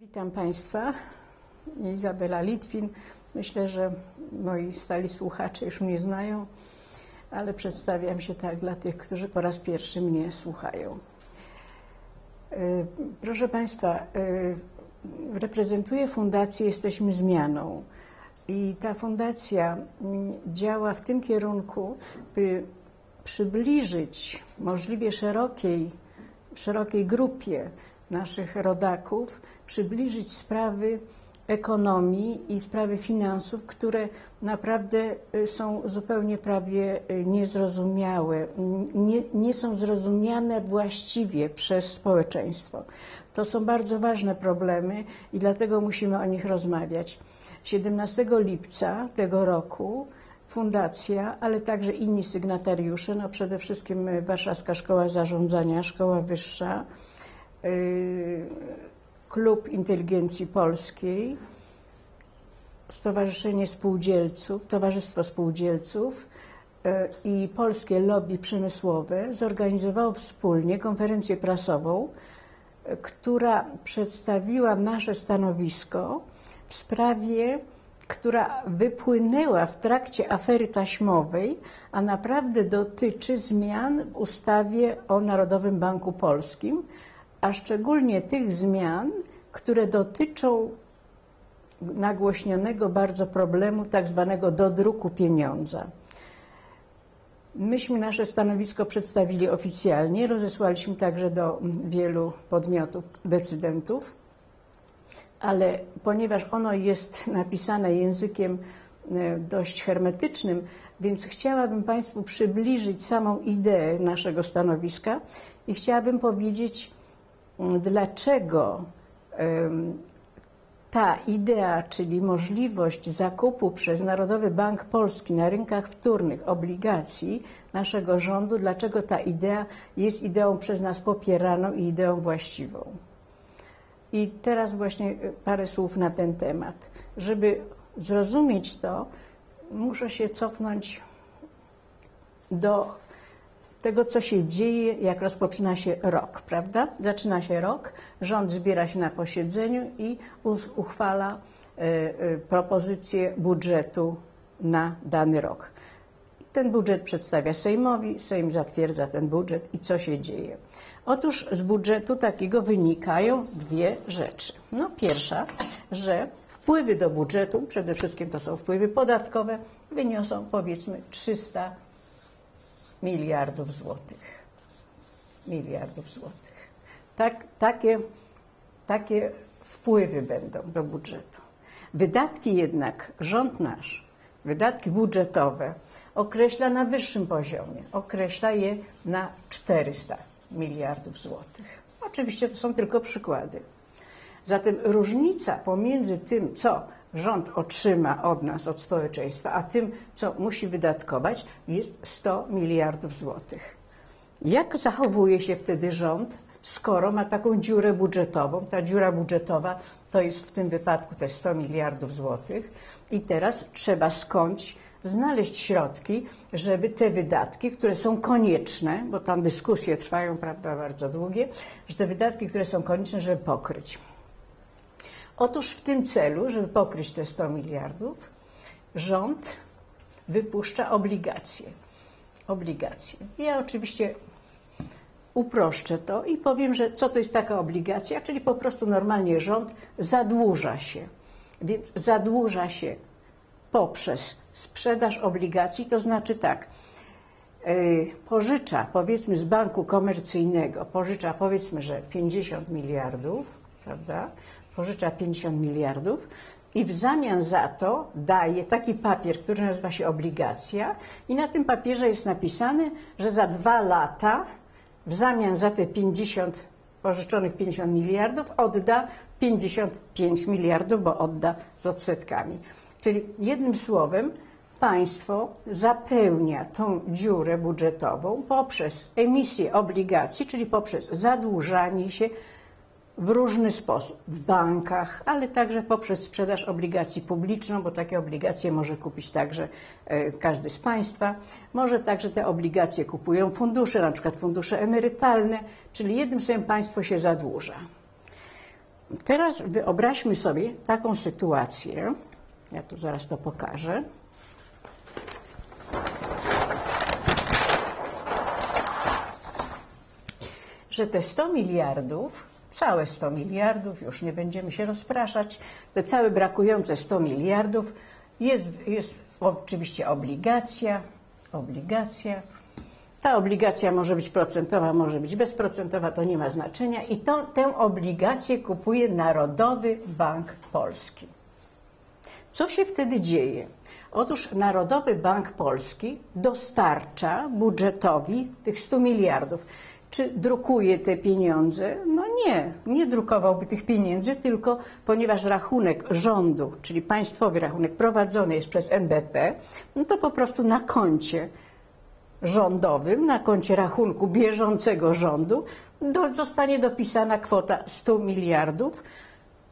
Witam Państwa. Izabela Litwin. Myślę, że moi stali słuchacze już mnie znają, ale przedstawiam się tak dla tych, którzy po raz pierwszy mnie słuchają. Y, Proszę Państwa, y, reprezentuję Fundację Jesteśmy Zmianą. I ta fundacja mm, działa w tym kierunku, by przybliżyć możliwie szerokiej, szerokiej grupie naszych rodaków, przybliżyć sprawy ekonomii i sprawy finansów, które naprawdę y, są zupełnie prawie y, niezrozumiałe, nie, nie są zrozumiane właściwie przez społeczeństwo. To są bardzo ważne problemy i dlatego musimy o nich rozmawiać. 17 lipca tego roku fundacja, ale także inni sygnatariusze, no przede wszystkim y, Warszawska Szkoła Zarządzania, Szkoła Wyższa, Klub Inteligencji Polskiej, Stowarzyszenie Spółdzielców, Towarzystwo Spółdzielców y, i Polskie Lobby Przemysłowe zorganizowało wspólnie konferencję prasową, y, która przedstawiła nasze stanowisko w sprawie, która wypłynęła w trakcie afery taśmowej, a naprawdę dotyczy zmian w ustawie o Narodowym Banku Polskim, a szczególnie tych zmian, które dotyczą nagłośnionego bardzo problemu tak zwanego dodruku pieniądza. Myśmy nasze stanowisko przedstawili oficjalnie, rozesłaliśmy także do wielu podmiotów, decydentów, ale ponieważ ono jest napisane językiem e, dość hermetycznym, więc chciałabym Państwu przybliżyć samą ideę naszego stanowiska i chciałabym powiedzieć, dlaczego em, ta idea, czyli możliwość zakupu przez Narodowy Bank Polski na rynkach wtórnych obligacji naszego rządu, dlaczego ta idea jest ideą przez nas popieraną i ideą właściwą. I teraz właśnie parę słów na ten temat. Żeby zrozumieć to, muszę się cofnąć do tego, co się dzieje, jak rozpoczyna się rok, prawda? Zaczyna się rok, rząd zbiera się na posiedzeniu i uchwala e, e, propozycję budżetu na dany rok. Ten budżet przedstawia Sejmowi, Sejm zatwierdza ten budżet i co się dzieje? Otóż z budżetu takiego wynikają dwie rzeczy. No pierwsza, że wpływy do budżetu, przede wszystkim to są wpływy podatkowe, wyniosą powiedzmy 300 miliardów złotych. Miliardów złotych. Tak, takie, takie wpływy będą do budżetu. Wydatki jednak rząd nasz, wydatki budżetowe określa na wyższym poziomie. Określa je na 400 miliardów złotych. Oczywiście to są tylko przykłady. Zatem różnica pomiędzy tym, co rząd otrzyma od nas, od społeczeństwa, a tym, co musi wydatkować, jest 100 miliardów złotych. Jak zachowuje się wtedy rząd, skoro ma taką dziurę budżetową? Ta dziura budżetowa to jest w tym wypadku te 100 miliardów złotych i teraz trzeba skądś znaleźć środki, żeby te wydatki, które są konieczne, bo tam dyskusje trwają prawda, bardzo długie, że te wydatki, które są konieczne, żeby pokryć. Otóż w tym celu, żeby pokryć te 100 miliardów, rząd wypuszcza obligacje. Obligacje. Ja oczywiście uproszczę to i powiem, że co to jest taka obligacja, czyli po prostu normalnie rząd zadłuża się. Więc zadłuża się poprzez sprzedaż obligacji, to znaczy tak, yy, pożycza powiedzmy z banku komercyjnego, pożycza powiedzmy, że 50 miliardów, prawda? Pożycza 50 miliardów i w zamian za to daje taki papier, który nazywa się obligacja i na tym papierze jest napisane, że za dwa lata w zamian za te 50 pożyczonych 50 miliardów odda 55 miliardów, bo odda z odsetkami. Czyli jednym słowem, państwo zapełnia tą dziurę budżetową poprzez emisję obligacji, czyli poprzez zadłużanie się w różny sposób, w bankach, ale także poprzez sprzedaż obligacji publiczną, bo takie obligacje może kupić także e, każdy z państwa. Może także te obligacje kupują fundusze, na przykład fundusze emerytalne, czyli jednym słowem państwo się zadłuża. teraz wyobraźmy sobie taką sytuację. Ja tu zaraz to pokażę. Że te 100 miliardów, całe 100 miliardów, już nie będziemy się rozpraszać, te całe brakujące 100 miliardów jest, jest oczywiście obligacja, obligacja. Ta obligacja może być procentowa, może być bezprocentowa, to nie ma znaczenia. I to, tę obligację kupuje Narodowy Bank Polski. Co się wtedy dzieje? Otóż Narodowy Bank Polski dostarcza budżetowi tych 100 miliardów. Czy drukuje te pieniądze? No nie, nie drukowałby tych pieniędzy, tylko ponieważ rachunek rządu, czyli państwowy rachunek prowadzony jest przez NBP, no to po prostu na koncie rządowym, na koncie rachunku bieżącego rządu do, zostanie dopisana kwota 100 miliardów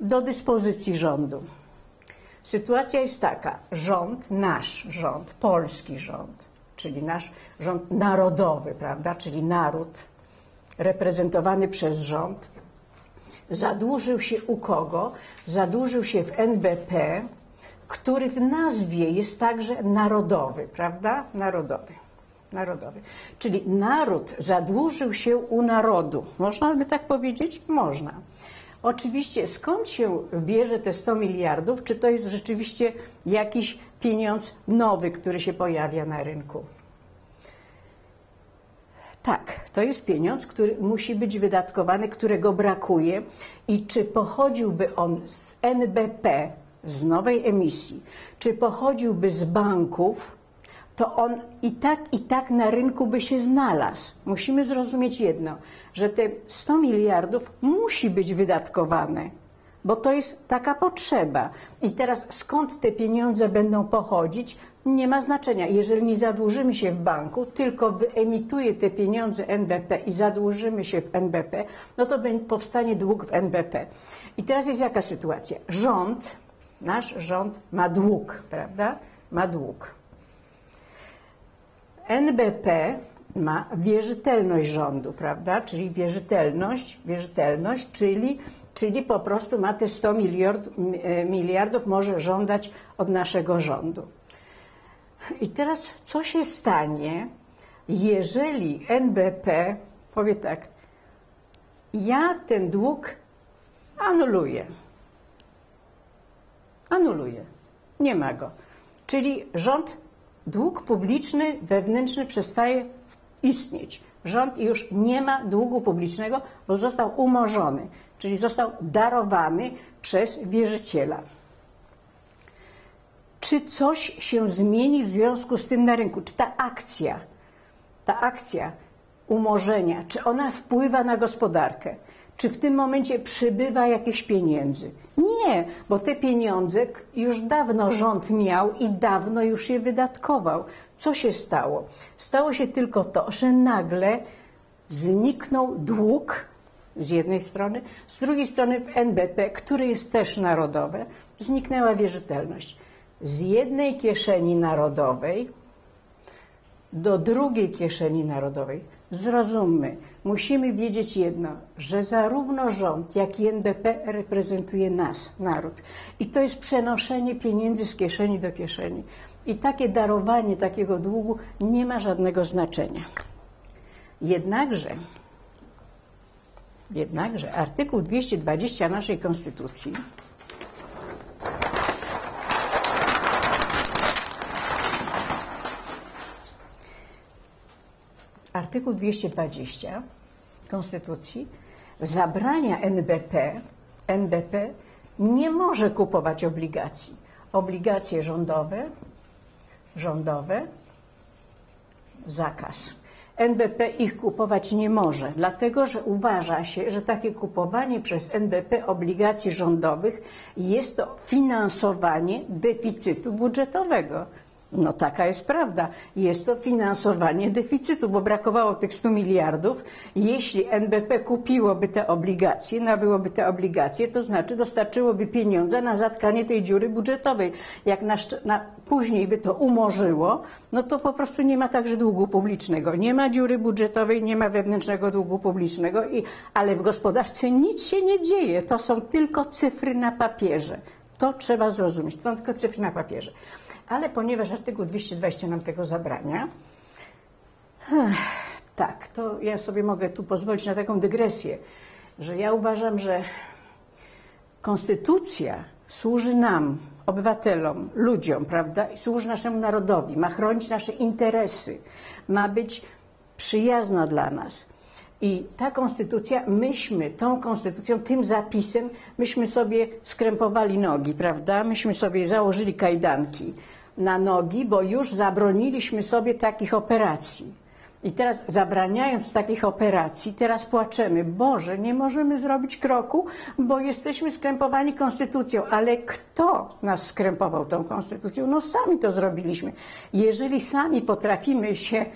do dyspozycji rządu. Sytuacja jest taka, rząd, nasz rząd, polski rząd, czyli nasz rząd narodowy, prawda, czyli naród reprezentowany przez rząd, zadłużył się u kogo? Zadłużył się w NBP, który w nazwie jest także narodowy, prawda? Narodowy. Narodowy. Czyli naród zadłużył się u narodu. Można by tak powiedzieć? Można. Oczywiście, skąd się bierze te 100 miliardów? Czy to jest rzeczywiście jakiś pieniądz nowy, który się pojawia na rynku? Tak, to jest pieniądz, który musi być wydatkowany, którego brakuje. I czy pochodziłby on z NBP, z nowej emisji, czy pochodziłby z banków, to on i tak, i tak na rynku by się znalazł. Musimy zrozumieć jedno, że te 100 miliardów musi być wydatkowane, bo to jest taka potrzeba. I teraz skąd te pieniądze będą pochodzić, nie ma znaczenia. Jeżeli nie zadłużymy się w banku, tylko wyemituje te pieniądze NBP i zadłużymy się w NBP, no to powstanie dług w NBP. I teraz jest jaka sytuacja? Rząd, nasz rząd ma dług, prawda? Ma dług. NBP ma wierzytelność rządu, prawda? Czyli wierzytelność, wierzytelność, czyli, czyli po prostu ma te 100 miliard, miliardów, może żądać od naszego rządu. I teraz co się stanie, jeżeli NBP powie tak, ja ten dług anuluję. Anuluję. Nie ma go. Czyli rząd, dług publiczny, wewnętrzny przestaje istnieć. Rząd już nie ma długu publicznego, bo został umorzony, czyli został darowany przez wierzyciela czy coś się zmieni w związku z tym na rynku, czy ta akcja, ta akcja umorzenia, czy ona wpływa na gospodarkę, czy w tym momencie przybywa jakieś pieniędzy. Nie, bo te pieniądze już dawno rząd miał i dawno już je wydatkował. Co się stało? Stało się tylko to, że nagle zniknął dług z jednej strony, z drugiej strony w NBP, który jest też narodowe, zniknęła wierzytelność z jednej kieszeni narodowej do drugiej kieszeni narodowej. Zrozummy, musimy wiedzieć jedno, że zarówno rząd, jak i NBP reprezentuje nas, naród. I to jest przenoszenie pieniędzy z kieszeni do kieszeni. I takie darowanie takiego długu nie ma żadnego znaczenia. Jednakże, jednakże artykuł 220 naszej Konstytucji artykuł 220 Konstytucji zabrania NBP, NBP nie może kupować obligacji. Obligacje rządowe, rządowe, zakaz. NBP ich kupować nie może, dlatego że uważa się, że takie kupowanie przez NBP obligacji rządowych jest to finansowanie deficytu budżetowego. No taka jest prawda. Jest to finansowanie deficytu, bo brakowało tych 100 miliardów. Jeśli NBP kupiłoby te obligacje, nabyłoby te obligacje, to znaczy dostarczyłoby pieniądze na zatkanie tej dziury budżetowej. Jak na, na, później by to umorzyło, no to po prostu nie ma także długu publicznego. Nie ma dziury budżetowej, nie ma wewnętrznego długu publicznego, i, ale w gospodarce nic się nie dzieje. To są tylko cyfry na papierze. To trzeba zrozumieć. To są tylko cyfry na papierze ale ponieważ artykuł 220 nam tego zabrania, tak, to ja sobie mogę tu pozwolić na taką dygresję, że ja uważam, że konstytucja służy nam, obywatelom, ludziom, prawda, służy naszemu narodowi, ma chronić nasze interesy, ma być przyjazna dla nas. I ta konstytucja, myśmy tą konstytucją, tym zapisem, myśmy sobie skrępowali nogi, prawda? Myśmy sobie założyli kajdanki na nogi, bo już zabroniliśmy sobie takich operacji. I teraz zabraniając takich operacji, teraz płaczemy. Boże, nie możemy zrobić kroku, bo jesteśmy skrępowani konstytucją. Ale kto nas skrępował tą konstytucją? No sami to zrobiliśmy. Jeżeli sami potrafimy się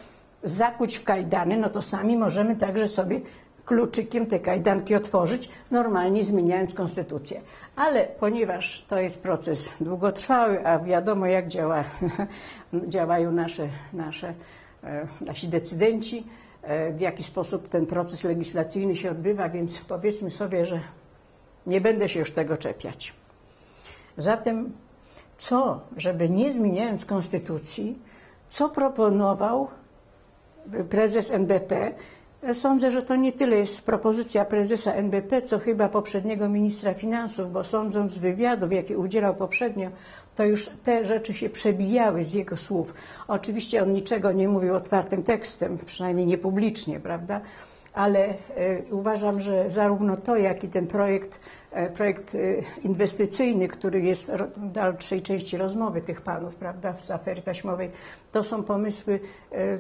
zakuć w kajdany, no to sami możemy także sobie kluczykiem te kajdanki otworzyć, normalnie zmieniając konstytucję. Ale ponieważ to jest proces długotrwały, a wiadomo jak działa, działają nasze, nasze, e, nasi decydenci, e, w jaki sposób ten proces legislacyjny się odbywa, więc powiedzmy sobie, że nie będę się już tego czepiać. Zatem co, żeby nie zmieniając konstytucji, co proponował prezes NBP, Sądzę, że to nie tyle jest propozycja prezesa NBP, co chyba poprzedniego ministra finansów, bo sądząc z wywiadów, jakie udzielał poprzednio, to już te rzeczy się przebijały z jego słów. Oczywiście on niczego nie mówił otwartym tekstem, przynajmniej nie publicznie, prawda? Ale e, uważam, że zarówno to, jak i ten projekt, e, projekt e, inwestycyjny, który jest w dalszej części rozmowy tych panów, prawda, z afery taśmowej, to są pomysły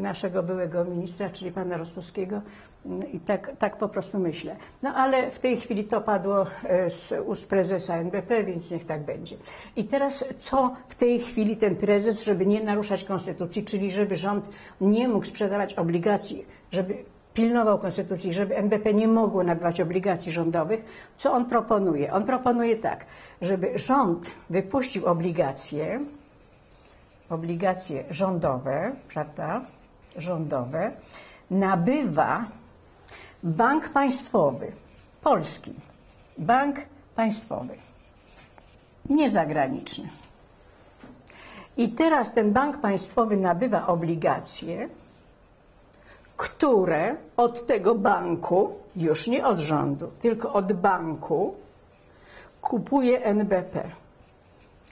naszego byłego ministra, czyli pana Rostowskiego. Mm, I tak, tak po prostu myślę. No ale w tej chwili to padło z ust prezesa NBP, więc niech tak będzie. I teraz co w tej chwili ten prezes, żeby nie naruszać konstytucji, czyli żeby rząd nie mógł sprzedawać obligacji, żeby pilnował konstytucji, żeby NBP nie mogło nabywać obligacji rządowych, co on proponuje? On proponuje tak, żeby rząd wypuścił obligacje, obligacje rządowe, prawda, rządowe, nabywa bank państwowy, polski, bank państwowy, niezagraniczny. I teraz ten bank państwowy nabywa obligacje, które od tego banku, już nie od rządu, tylko od banku, kupuje NBP.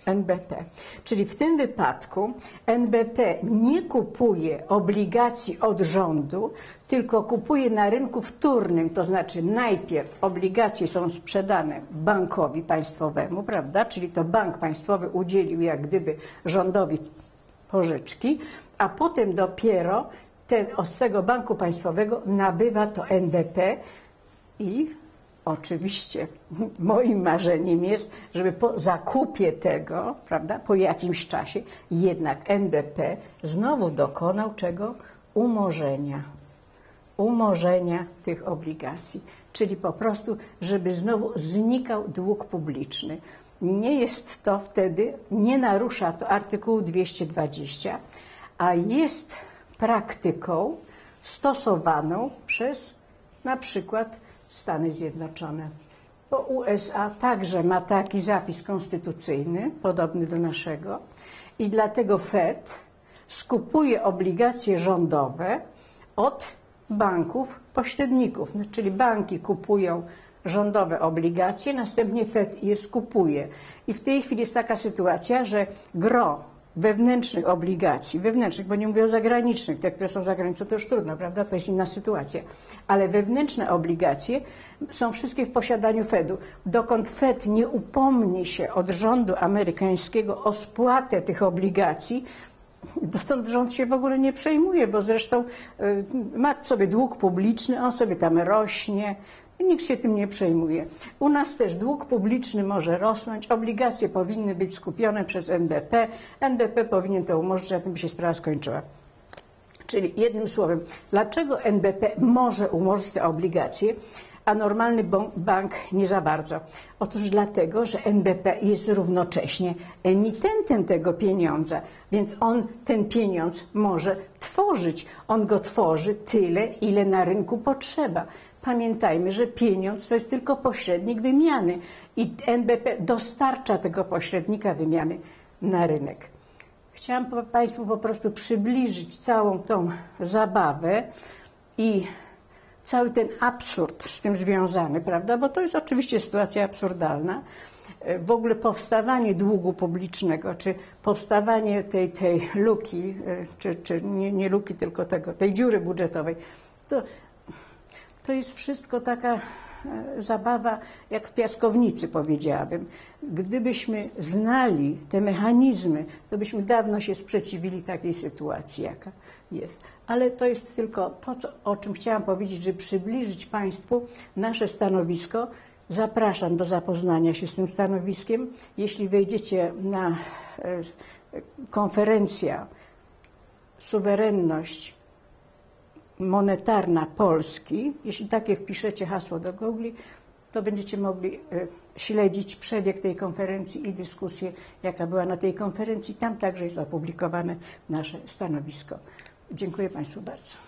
NBP. Czyli w tym wypadku NBP nie kupuje obligacji od rządu, tylko kupuje na rynku wtórnym, to znaczy najpierw obligacje są sprzedane bankowi państwowemu, prawda? Czyli to bank państwowy udzielił jak gdyby rządowi pożyczki, a potem dopiero ten, z tego banku państwowego nabywa to NBP i oczywiście moim marzeniem jest, żeby po zakupie tego, prawda, po jakimś czasie jednak NBP znowu dokonał czego? Umorzenia. Umorzenia tych obligacji. Czyli po prostu, żeby znowu znikał dług publiczny. Nie jest to wtedy, nie narusza to artykułu 220, a jest praktyką stosowaną przez na przykład Stany Zjednoczone. Bo USA także ma taki zapis konstytucyjny, podobny do naszego, i dlatego Fed skupuje obligacje rządowe od banków pośredników, czyli banki kupują rządowe obligacje, następnie Fed je skupuje. I w tej chwili jest taka sytuacja, że gro wewnętrznych obligacji, wewnętrznych, bo nie mówię o zagranicznych, te, które są za granicą, to już trudno, prawda, to jest inna sytuacja, ale wewnętrzne obligacje są wszystkie w posiadaniu Fedu. Dokąd Fed nie upomni się od rządu amerykańskiego o spłatę tych obligacji, Dotąd rząd się w ogóle nie przejmuje, bo zresztą y, ma sobie dług publiczny, on sobie tam rośnie. Nikt się tym nie przejmuje. U nas też dług publiczny może rosnąć, obligacje powinny być skupione przez NBP. NBP powinien to umorzyć, a tym się sprawa skończyła. Czyli jednym słowem, dlaczego NBP może umorzyć te obligacje, a normalny bank nie za bardzo? Otóż dlatego, że NBP jest równocześnie emitentem tego pieniądza, więc on ten pieniądz może tworzyć. On go tworzy tyle, ile na rynku potrzeba. Pamiętajmy, że pieniądz to jest tylko pośrednik wymiany i NBP dostarcza tego pośrednika wymiany na rynek. Chciałam Państwu po prostu przybliżyć całą tą zabawę i cały ten absurd z tym związany, prawda? Bo to jest oczywiście sytuacja absurdalna. E, W ogóle powstawanie długu publicznego, czy powstawanie tej, tej luki, e, czy, czy nie, nie luki, tylko tego, tej dziury budżetowej, to, to jest wszystko taka zabawa jak w piaskownicy, powiedziałabym. Gdybyśmy znali te mechanizmy, to byśmy dawno się sprzeciwili takiej sytuacji, jaka jest. Ale to jest tylko to, co, o czym chciałam powiedzieć, żeby przybliżyć Państwu nasze stanowisko. Zapraszam do zapoznania się z tym stanowiskiem. Jeśli wejdziecie na e, konferencja Suwerenność monetarna Polski, jeśli takie wpiszecie hasło do Google, to będziecie mogli e, śledzić przebieg tej konferencji i dyskusję, jaka była na tej konferencji. Tam także jest opublikowane nasze stanowisko. Dziękuję Państwu bardzo.